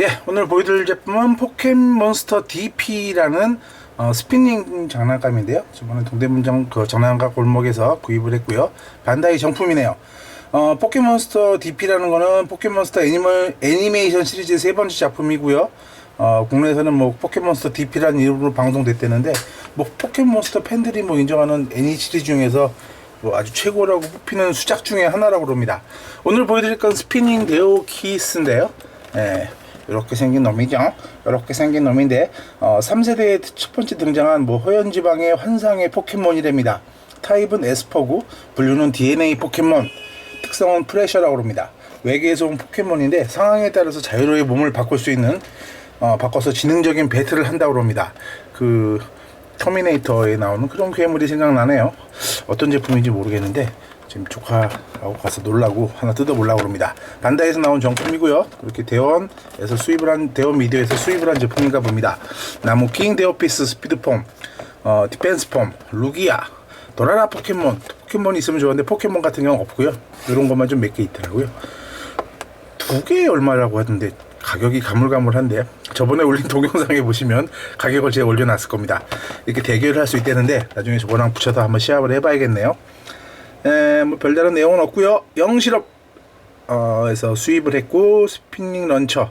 예, 오늘 보여드릴 제품은 포켓몬스터 DP라는 어, 스피닝 장난감인데요. 저번에 동대문장 그 장난감 골목에서 구입을 했고요. 반다이 정품이네요. 어, 포켓몬스터 DP라는 거는 포켓몬스터 애니멀 애니메이션 시리즈 세 번째 작품이고요. 어, 국내에서는 뭐 포켓몬스터 DP라는 이름으로 방송됐다는데 뭐 포켓몬스터 팬들이 뭐 인정하는 애니 시리즈 중에서 뭐 아주 최고라고 뽑히는 수작 중에 하나라고 합니다. 오늘 보여드릴 건 스피닝 데오 키스인데요. 예, 이렇게 생긴 놈이죠. 이렇게 생긴 놈인데 어, 3세대에 첫 번째 등장한 뭐 허연지방의 환상의 포켓몬이랍니다. 타입은 에스퍼고 분류는 DNA 포켓몬, 특성은 프레셔라고 합니다. 외계에서 온 포켓몬인데 상황에 따라서 자유로이 몸을 바꿀 수 있는 어, 바꿔서 지능적인 배틀을 한다고 합니다. 그 터미네이터에 나오는 그런 괴물이 생각나네요. 어떤 제품인지 모르겠는데 지금 조카하고 가서 놀라고 하나 뜯어보려고 합니다. 반다이에서 나온 정품이고요. 이렇게 대원에서 수입을 한 대원 미디어에서 수입을 한 제품인가 봅니다. 나무킹 데어피스 스피드폼, 어, 디펜스폼, 루기아, 도라라 포켓몬, 포켓몬이 있으면 좋은데 포켓몬 같은 경우는 없고요. 이런 것만 좀 몇 개 있더라고요. 두 개에 얼마라고 하던데 가격이 가물가물한데 저번에 올린 동영상에 보시면 가격을 제가 올려놨을 겁니다. 이렇게 대결을 할 수 있다는데 나중에 저거랑 붙여서 한번 시합을 해봐야겠네요. 에, 뭐 별다른 내용은 없고요. 영실업 어, 에서 수입을 했고 스피닝 런처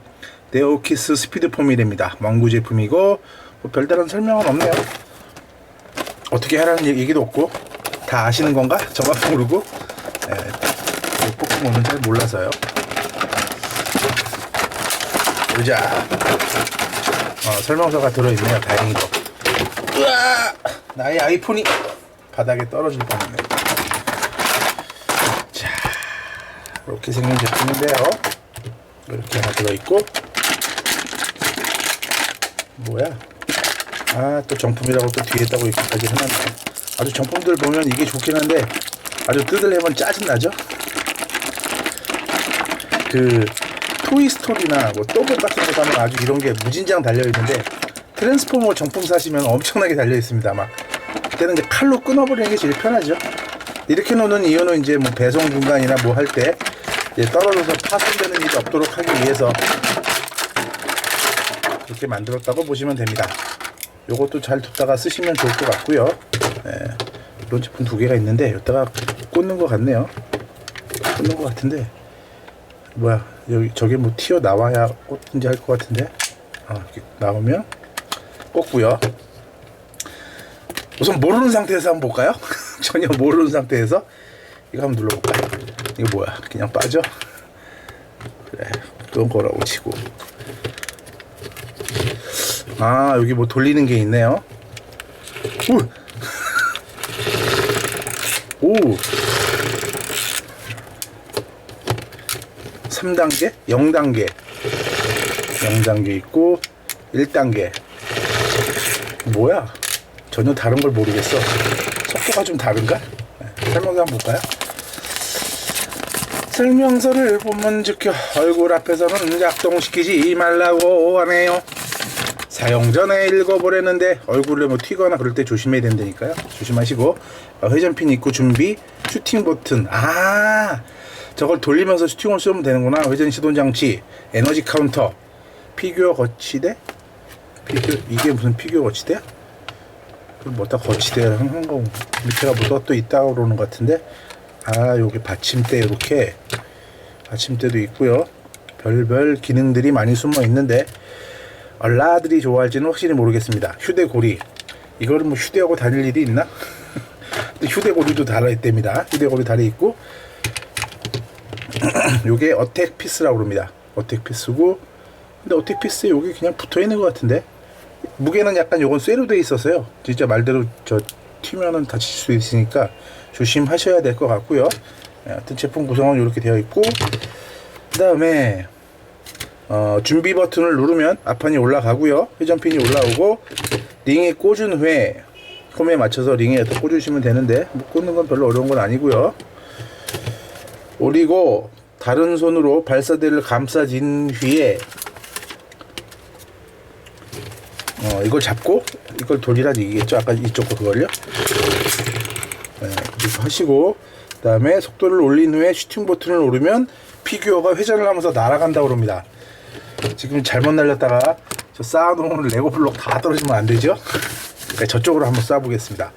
네오키스 스피드폼이랍니다. 원구 제품이고 뭐 별다른 설명은 없네요. 어떻게 하라는 얘기- 얘기도 없고 다 아시는 건가? 저만 모르고 에, 이 포켓몬은 잘 몰라서요. 보자. 어, 설명서가 들어있네요. 다행히도. 으아! 나의 아이폰이 바닥에 떨어질 뻔했네. 자, 이렇게 생긴 제품인데요. 이렇게 하나 들어있고. 뭐야? 아, 또 정품이라고 또 뒤에다고 이렇게까지 해놨네. 아주 정품들 보면 이게 좋긴 한데, 아주 뜯으려면 짜증나죠? 그, 토이스토리나 뭐 또봇 같은 거 가면 아주 이런 게 무진장 달려있는데, 트랜스포머 정품 사시면 엄청나게 달려있습니다. 아마. 그때는 이제 칼로 끊어버리는 게 제일 편하죠. 이렇게 놓는 이유는 이제 뭐 배송 중간이나 뭐 할 때 떨어져서 파손되는 일이 없도록 하기 위해서 이렇게 만들었다고 보시면 됩니다. 요것도 잘 뒀다가 쓰시면 좋을 것 같고요. 예, 이런 제품 두 개가 있는데 여기다가 꽂는 것 같네요. 꽂는 것 같은데 뭐야 여기 저게 뭐 튀어 나와야 꽂든지 할 것 같은데 아, 이렇게 나오면 꽂고요. 우선 모르는 상태에서 한번 볼까요? 전혀 모르는 상태에서 이거 한번 눌러볼까요? 이거 뭐야? 그냥 빠져? 그래, 또 거라고 치고. 아, 여기 뭐 돌리는 게 있네요. 오! 오! 3단계? 0단계. 0단계 있고, 1단계. 뭐야? 전혀 다른 걸 모르겠어. 속도가 좀 다른가? 네, 설명서 한번 볼까요? 설명서를 보면 지켜 얼굴 앞에서는 작동시키지 말라고 하네요. 사용 전에 읽어보려는데 얼굴에 뭐 튀거나 그럴 때 조심해야 된다니까요. 조심하시고 어, 회전핀 있고 준비 슈팅 버튼 아 저걸 돌리면서 슈팅을 쏘면 되는구나. 회전 시동 장치 에너지 카운터 피규어 거치대 피규어 이게 무슨 피규어 거치대야? 뭐다 거치대를 한거 밑에가 뭐가 또 있다고 그러는 것 같은데 아 여기 받침대 이렇게. 받침대도 있고요. 별별 기능들이 많이 숨어 있는데 얼라들이 좋아할지는 확실히 모르겠습니다. 휴대고리. 이거를 뭐 휴대하고 다닐 일이 있나? 휴대고리도 달아있답니다. 휴대고리 달아있고. 요게 어택 피스라고 그럽니다. 어택 피스고. 근데 어택 피스에 여기 그냥 붙어있는 것 같은데? 무게는 약간 요건 쇠로 돼 있어서요. 진짜 말대로 저 튀면은 다칠 수 있으니까 조심하셔야 될 것 같고요. 예, 하여튼 제품 구성은 이렇게 되어 있고 그 다음에 어, 준비 버튼을 누르면 앞판이 올라가고요. 회전핀이 올라오고 링에 꽂은 후에 홈에 맞춰서 링에 더 꽂으시면 되는데 뭐 꽂는 건 별로 어려운 건 아니고요. 그리고 다른 손으로 발사대를 감싸진 후에 어, 이걸 잡고 이걸 돌리라는 얘기겠죠. 아까 이쪽 거 그걸요. 네, 이렇게 하시고 그다음에 속도를 올린 후에 슈팅 버튼을 누르면 피규어가 회전을 하면서 날아간다고 합니다. 지금 잘못 날렸다가 저 쌓아놓은 레고 블록 다 떨어지면 안 되죠? 그러니까 저쪽으로 한번 쏴보겠습니다.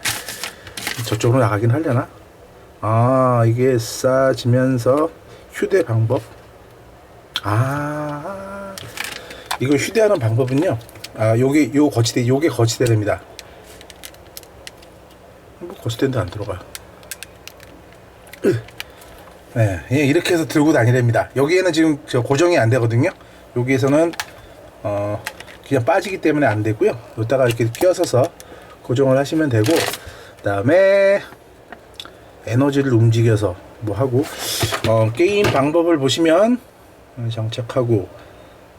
저쪽으로 나가긴 하려나? 아 이게 쌓아지면서 휴대 방법. 아 이거 휴대하는 방법은요. 아 요게 요 거치대 요게 거치대랍니다. 뭐 거치대인데 안 들어가. 네, 예, 이렇게 해서 들고 다니랍니다. 여기에는 지금 저 고정이 안 되거든요. 여기에서는 어 그냥 빠지기 때문에 안 되고요. 여기다가 이렇게 끼워서서 고정을 하시면 되고, 그다음에 에너지를 움직여서 뭐 하고 어, 게임 방법을 보시면 어, 장착하고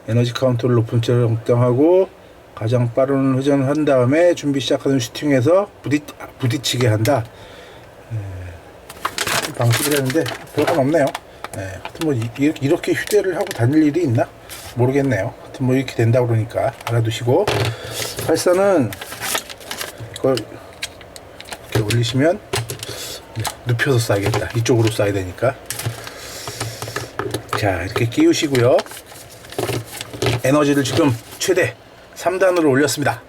에너지 카운터를 높은 채로 적당하고 가장 빠른 회전을 한 다음에 준비 시작하는 슈팅에서 부딪 부딪히게 한다. 방식이라는데 별건 없네요. 네, 하여튼 뭐 이- 이- 이렇게 휴대를 하고 다닐 일이 있나 모르겠네요. 하여튼 뭐 이렇게 된다 그러니까 알아두시고 발사는 이걸 이렇게 올리시면 눕혀서 쏴야겠다. 이쪽으로 쏴야 되니까. 자 이렇게 끼우시고요. 에너지를 지금 최대 3단으로 올렸습니다.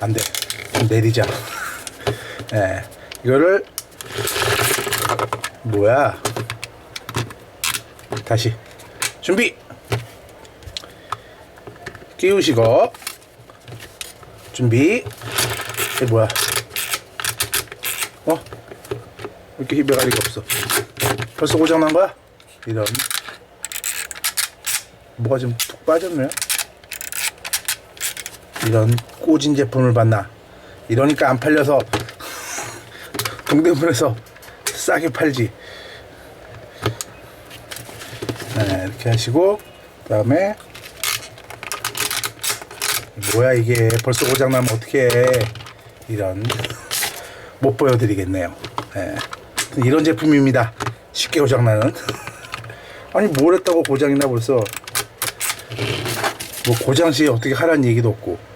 안 돼. 좀 내리자. 네, 이거를 뭐야? 다시 준비. 끼우시고 준비. 이게 뭐야? 어? 왜 이렇게 힘배가리가 없어? 벌써 고장 난 거야? 이런. 뭐가 좀툭 빠졌네요. 이런 꽂은 제품을 봤나? 이러니까 안 팔려서 동대문에서 싸게 팔지. 네, 이렇게 하시고 그 다음에 뭐야 이게 벌써 고장 나면 어떻게 이런 못 보여드리겠네요. 네, 이런 제품입니다. 쉽게 고장 나는. 아니 뭘 했다고 고장이나 벌써 뭐 고장 시에 어떻게 하라는 얘기도 없고.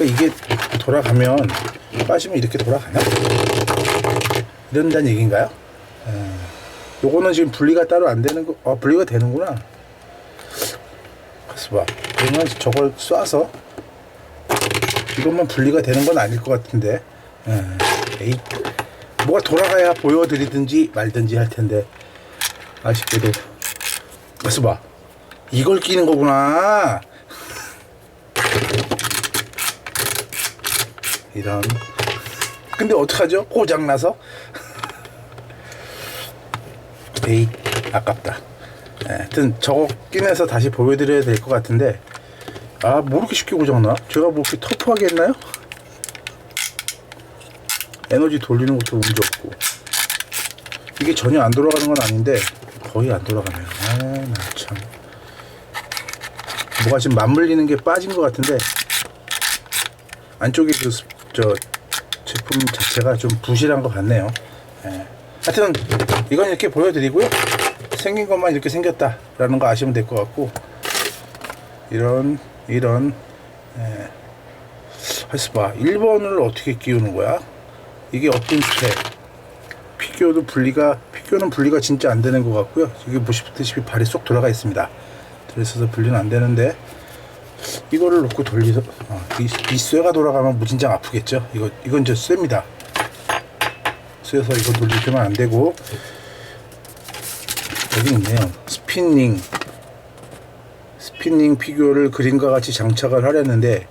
에, 그러니까 이게 돌아가면 빠지면 이렇게 돌아가나? 이런다는 얘기인가요? 에, 요거는 지금 분리가 따로 안 되는 거, 아, 분리가 되는구나. 가서 봐. 그러면 저걸 쏴서 이것만 분리가 되는 건 아닐 것 같은데. 에, 에이, 뭐가 돌아가야 보여드리든지 말든지 할 텐데. 아쉽게도. 가서 봐. 이걸 끼는 거구나. 이런. 근데 어떡하죠? 고장나서? 에이, 아깝다. 예, 하여튼 저거 끼내서 다시 보여드려야 될 것 같은데, 아, 뭐 이렇게 쉽게 고장나? 제가 뭐 이렇게 터프하게 했나요? 에너지 돌리는 것도 문제 없고. 이게 전혀 안 돌아가는 건 아닌데, 거의 안 돌아가네요. 아, 나 참. 뭐가 지금 맞물리는 게 빠진 것 같은데, 안쪽에 그, 스- 저, 제품 자체가 좀 부실한 것 같네요. 예. 하여튼 이건 이렇게 보여드리고요. 생긴 것만 이렇게 생겼다라는 거 아시면 될 것 같고 이런 이런 예. 봐 1번을 어떻게 끼우는 거야? 이게 어떤 채 피규어도 분리가 피규어는 분리가 진짜 안 되는 것 같고요. 여기 보시다시피 발이 쏙 들어가 있습니다. 들어있어서 분리는 안 되는데 이거를 놓고 돌리서 어, 이, 이 쇠가 돌아가면 무진장 아프겠죠. 이거 이건 이제 쇠입니다. 쇠에서 이거 돌리면 안 되고 여기 있네요. 스피닝 스피닝 피규어를 그림과 같이 장착을 하려는데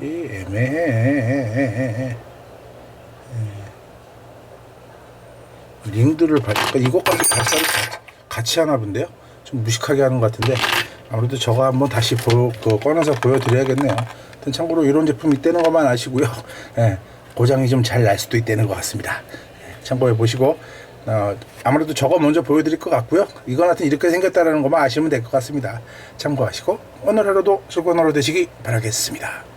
이 애매해. 예. 링들을 발, 그러니까 이것까지 발사를 같이 하나 본데요. 좀 무식하게 하는 것 같은데 아무래도 저거 한번 다시 보, 그, 꺼내서 보여드려야겠네요. 하여튼 참고로 이런 제품 있다는 것만 아시고요. 예, 고장이 좀 잘 날 수도 있다는 것 같습니다. 예, 참고해 보시고 어, 아무래도 저거 먼저 보여드릴 것 같고요. 이건 하여튼 이렇게 생겼다는 것만 아시면 될 것 같습니다. 참고하시고 오늘 하루도 즐거운 하루 되시기 바라겠습니다.